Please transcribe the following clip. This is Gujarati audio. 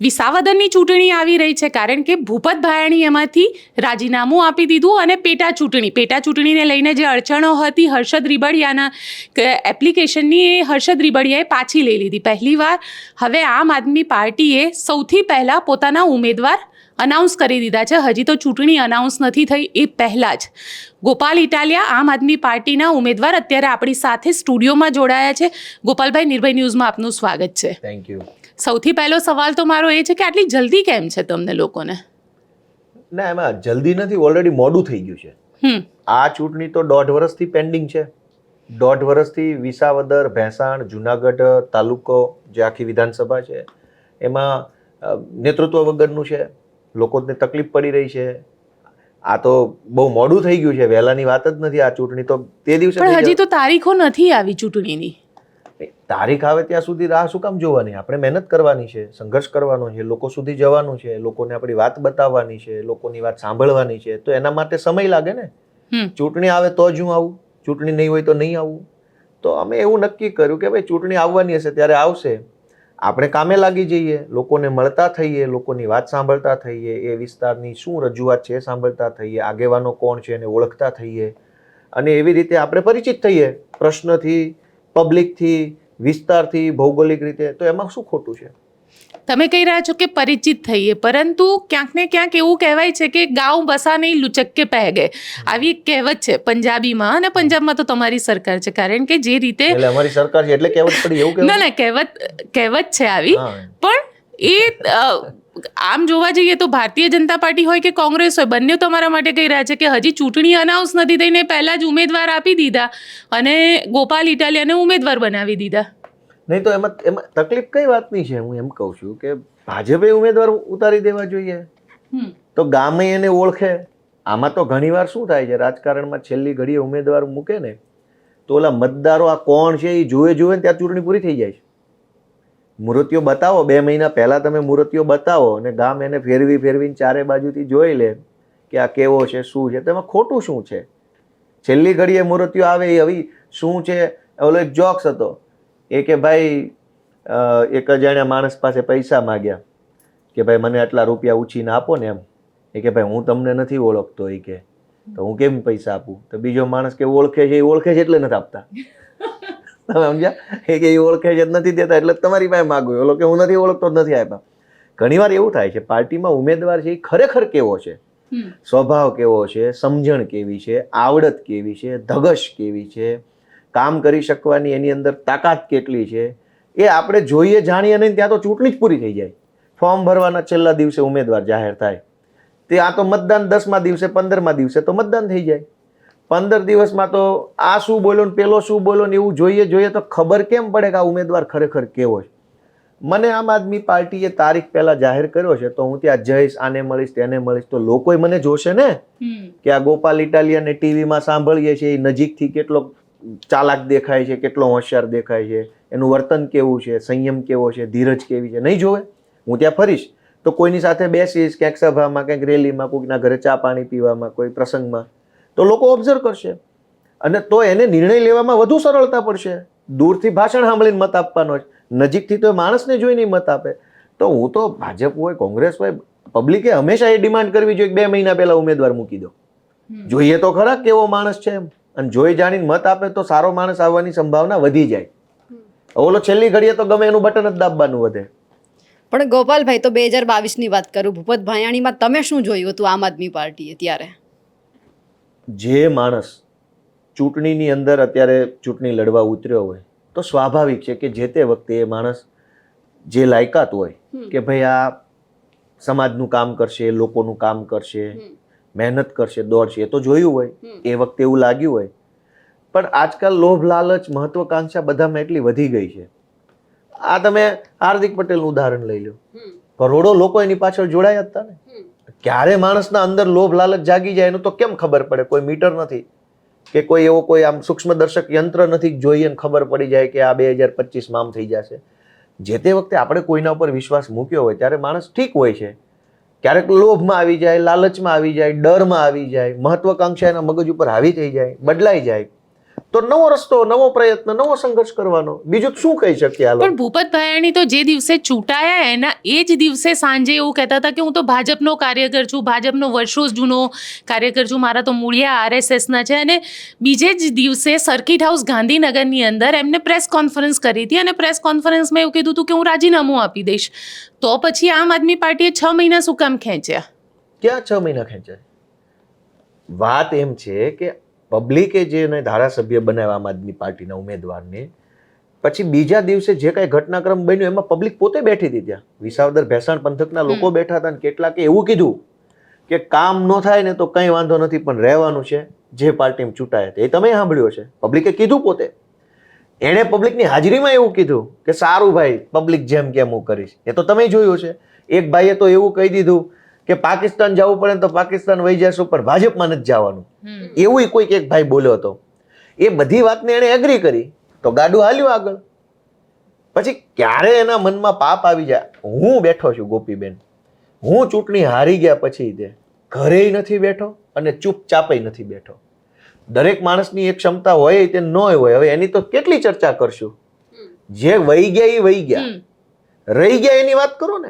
વિસાવદરની ચૂંટણી આવી રહી છે કારણ કે ભૂપત ભાયાણી એમાંથી રાજીનામું આપી દીધું અને પેટા ચૂંટણી, પેટા ચૂંટણીને લઈને જે અડચણો હતી હર્ષદ રીબડિયાના એપ્લિકેશનની એ હર્ષદ રીબડિયાએ પાછી લઈ લીધી. પહેલીવાર હવે આમ આદમી પાર્ટીએ સૌથી પહેલાં પોતાના ઉમેદવાર અનાઉન્સ કરી દીધા છે. હજી તો ચૂંટણી અનાઉન્સ નથી થઈ, એ પહેલાં જ. ગોપાલ ઇટાલિયા આમ આદમી પાર્ટીના ઉમેદવાર અત્યારે આપણી સાથે સ્ટુડિયોમાં જોડાયા છે. ગોપાલભાઈ, નિર્ભય ન્યૂઝમાં આપનું સ્વાગત છે. થેન્ક યુ સૌથી પહેલો સવાલ તો મારો એ છે કે આટલી જલ્દી કેમ છે તમને લોકોને? ના એમાં જલ્દી નથી ઓલરેડી મોડું થઈ ગયું છે. આ ચૂંટણી તો દોઢ વર્ષથી પેન્ડિંગ છે. દોઢ વર્ષથી વિસાવદર ભેંસાણ જુનાગઢ તાલુકો જે આખી વિધાનસભા છે એમાં નેતૃત્વ વગરનું છે. લોકોને તકલીફ પડી રહી છે. આ તો બહુ મોડું થઈ ગયું છે. વહેલાની વાત જ નથી આ ચૂંટણી તો તે દિવસે હજી તો તારીખો નથી આવી ચૂંટણીની. તારીખ આવે ત્યાં સુધી રાહ શું કામ જોવાની? આપણે મહેનત કરવાની છે સંઘર્ષ કરવાનો છે લોકો સુધી જવાનું છે લોકોને આપણી વાત બતાવવાની છે લોકોની વાત સાંભળવાની છે તો એના માટે સમય લાગે ને? ચૂંટણી આવે તો જ હું આવું ચૂંટણી નહીં હોય તો નહીં આવું. તો અમે એવું નક્કી કર્યું કે ભાઈ ચૂંટણી આવવાની હશે ત્યારે આવશે. આપણે કામે લાગી જઈએ લોકોને મળતા થઈએ લોકોની વાત સાંભળતા થઈએ એ વિસ્તારની શું રજૂઆત છે સાંભળતા થઈએ આગેવાનો કોણ છે એને ઓળખતા થઈએ. અને એવી રીતે આપણે પરિચિત થઈએ પ્રશ્નથી પબ્લિકથી વિસ્તારથી ભૌગોલિક રીતે તો એમાં શું ખોટું છે? તમે કહી રહ્યા છો કે પરિચિત થઈએ પરંતુ ક્યાંક ને ક્યાંક એવું કહેવાય છે કે ગાઉ બસા નહીં લુચક કે પહે ગયે. આવી એક કહેવત છે પંજાબીમાં અને પંજાબમાં તો તમારી સરકાર છે કારણ કે જે રીતે અમારી સરકાર છે એટલે કહેવત પડી એવું ના ના કહેવત કહેવત છે આવી પણ એ આમ જોવા જઈએ તો ભારતીય જનતા પાર્ટી હોય કે કોંગ્રેસ હોય બંને તમારા માટે કહી રહ્યા છે કે હજી ચૂંટણી અનાઉન્સ નથી થઈને પહેલાં જ ઉમેદવાર આપી દીધા અને ગોપાલ ઇટાલિયાને ઉમેદવાર બનાવી દીધા. નહીં તો એમાં એમાં તકલીફ કઈ વાતની છે? હું એમ કહું છું કે ભાજપે ઉમેદવાર ઉતારી દેવા જોઈએ. તો ગામે એને ઓળખે. આમાં તો ઘણીવાર શું થાય છે? રાજકારણમાં છેલ્લી ઘડીએ ઉમેદવાર મૂકે ને તો ઓલા મતદારો આ કોણ છે એ જોવે જોવે ત્યાં ચૂંટણી પૂરી થઈ જાય છે. મૂર્તિઓ બતાવો, બે મહિના પહેલાં તમે મૂર્તિઓ બતાવો અને ગામ એને ફેરવી ફેરવીને ચારે બાજુથી જોઈ લે કે આ કેવો છે, શું છે. તેમાં ખોટું શું છે? છેલ્લી ઘડીએ મૂર્તિઓ આવે એ હવે શું છે? ઓલો એક જોક્સ હતો. એ કે ભાઈ એક અજાણ્યા માણસ પાસે પૈસા માગ્યા કે ભાઈ, મને આટલા રૂપિયા ઉછીને આપો ને એમ. એ કે, ભાઈ, હું તમને નથી ઓળખતો. એ કે, તો હું કેમ પૈસા આપું? તો બીજો માણસ કે, ઓળખે છે, એ ઓળખે છે એટલે નથી આપતા. તમે સમજ્યા? એ કે એ ઓળખે જ નથી દેતા એટલે તમારી પાસે માગું. ઓલો કે હું નથી ઓળખતો જ નથી આપ્યા. ઘણીવાર એવું થાય છે પાર્ટીમાં ઉમેદવાર છે એ ખરેખર કેવો છે? સ્વભાવ કેવો છે? સમજણ કેવી છે? આવડત કેવી છે? ધગશ કેવી છે? કામ કરી શકવાની એની અંદર તાકાત કેટલી છે? એ આપણે જોઈએ જાણીએ નહીં ત્યાં તો ચૂંટણી જ પૂરી થઈ જાય. ફોર્મ ભરવાના છેલ્લા દિવસે ઉમેદવાર જાહેર થાય. તે આ તો મતદાન દસમા દિવસે પંદરમા દિવસે તો મતદાન થઈ જાય. પંદર દિવસમાં તો આ શું બોલ્યો ને પેલો શું બોલો ને એવું જોઈએ જોઈએ તો ખબર કેમ પડે કે આ ઉમેદવાર ખરેખર કેવો છે? મને આમ આદમી પાર્ટીએ તારીખ પહેલા જાહેર કર્યો છે તો હું ત્યાં જઈશ આને મળીશ તેને મળીશ તો લોકોય મને જોશે ને? કે આ ગોપાલ ઇટાલિયાને ટીવીમાં સાંભળીએ છીએ એ નજીકથી કેટલો ચાલાક દેખાય છે કેટલો હોશિયાર દેખાય છે એનું વર્તન કેવું છે સંયમ કેવો છે ધીરજ કેવી છે નહીં જોવે? હું ત્યાં ફરીશ. તો કોઈની સાથે બેસીશ ક્યાંક સભામાં ક્યાંક રેલીમાં કોઈકના ઘરે ચા પાણી પીવામાં કોઈ પ્રસંગમાં. તો લોકો ઓબ્ઝર્વ કરશે. અને તો એને નિર્ણય લેવામાં વધુ સરળતા પડશે. દૂરથી ભાષણ સાંભળીને મત આપવાનો જ નજીકથી તો માણસને જોઈને મત આપે. તો હું તો ભાજપ હોય કોંગ્રેસ હોય પબ્લિકે હંમેશા એ ડિમાન્ડ કરવી જોઈએ બે મહિના પહેલા ઉમેદવાર મૂકી દો. જોઈએ તો ખરા કેવો માણસ છે એમ. અને જોઈ જાણીને મત આપે તો સારો માણસ આવવાની સંભાવના વધી જાય. ઓલો છેલ્લી ઘડીએ તો ગમે એનું બટન જ દાબવાનું વધે. પણ ગોપાલભાઈ તો બે હજાર બાવીસની વાત કરું. ભૂપત ભાયાણીમાં તમે શું જોયું હતું આમ આદમી પાર્ટીએ ત્યારે? જે માણસ ચૂંટણીની અંદર અત્યારે ચૂંટણી લડવા ઉતર્યો હોય તો સ્વાભાવિક છે કે જે તે વખતે એ માણસ જે લાયકાત હોય કે ભાઈ આ સમાજનું કામ કરશે લોકોનું કામ કરશે મહેનત કરશે દોડશે એ તો જોયું હોય એ વખતે એવું લાગ્યું હોય. પણ આજકાલ લોભ લાલચ મહત્વકાંક્ષા બધામાં એટલી વધી ગઈ છે. આ તમે હાર્દિક પટેલનું ઉદાહરણ લઈ લો. કરોડો લોકો એની પાછળ જોડાયા હતા ને. ક્યારે માણસના અંદર લોભ લાલચ જાગી જાય એનું તો કેમ ખબર પડે? કોઈ મીટર નથી કે કોઈ એવો કોઈ આમ સૂક્ષ્મદર્શક યંત્ર નથી જોઈએ ને ખબર પડી જાય કે આ બે હજાર પચીસમાં આમ થઈ જશે. જે તે વખતે આપણે કોઈના ઉપર વિશ્વાસ મૂક્યો હોય ત્યારે માણસ ઠીક હોય છે. ક્યારેક લોભમાં આવી જાય, લાલચમાં આવી જાય, ડરમાં આવી જાય, મહત્વાકાંક્ષા એના મગજ ઉપર હાવી થઈ જાય, બદલાઈ જાય. તો નવો રસ્તો નવો પ્રયત્ન નવો સંઘર્ષ કરવાનો. બીજું શું કહી શકીએ? પણ ભૂપત ભાયાણી તો જે દિવસે ચૂંટાયા એના એ જ દિવસે સાંજે એવું કહેતા હતા કે હું તો ભાજપનો કાર્યકર છું ભાજપનો વર્ષો જૂનો કાર્યકર છું મારા તો મૂળિયા આરએસએસના છે. અને બીજે જ દિવસે સર્કિટ હાઉસ ગાંધીનગરની અંદર એમને પ્રેસ કોન્ફરન્સ કરી હતી. અને પ્રેસ કોન્ફરન્સમાં એવું કીધું હતું કે હું રાજીનામું આપી દઈશ. તો પછી આમ આદમી પાર્ટીએ છ મહિના શું કામ ખેંચ્યા? ક્યાં છ મહિના ખેંચ્યા? વાત એમ છે કે પબ્લિકે જેને ધારાસભ્ય બનાવ્યા આમ આદમી પાર્ટીના ઉમેદવારને પછી બીજા દિવસે જે કાંઈ ઘટનાક્રમ બન્યો એમાં પબ્લિક પોતે બેઠી હતી ત્યાં. વિસાવદર ભેસાણ પંથકના લોકો બેઠા હતા અને કેટલાકે એવું કીધું કે કામ ન થાય ને તો કંઈ વાંધો નથી પણ રહેવાનું છે જે પાર્ટીમાં ચૂંટાય તે તમે સાંભળ્યો છે પબ્લિકે કીધું પોતે. એણે પબ્લિકની હાજરીમાં એવું કીધું કે સારું ભાઈ પબ્લિક જેમ કેમ હું કરીશ. એ તો તમે જોયું છે એક ભાઈએ તો એવું કહી દીધું કે પાકિસ્તાન જવું પડે તો પાકિસ્તાન વહી જશું પણ ભાજપમાં નથી જવાનું. એવું કોઈક એક ભાઈ બોલ્યો હતો. એ બધી વાતને એણે એગ્રી કરી. તો ગાડું હાલ્યું આગળ. પછી ક્યારે એના મનમાં પાપ આવી જાય? હું બેઠો છું ગોપીબેન. હું ચૂંટણી હારી ગયા પછી તે ઘરે નથી બેઠો અને ચૂપચાપય નથી બેઠો. દરેક માણસની એક ક્ષમતા હોય તે ન હોય. હવે એની તો કેટલી ચર્ચા કરશું? જે વહી ગયા એ વહી ગયા. રહી ગયા એની વાત કરો ને.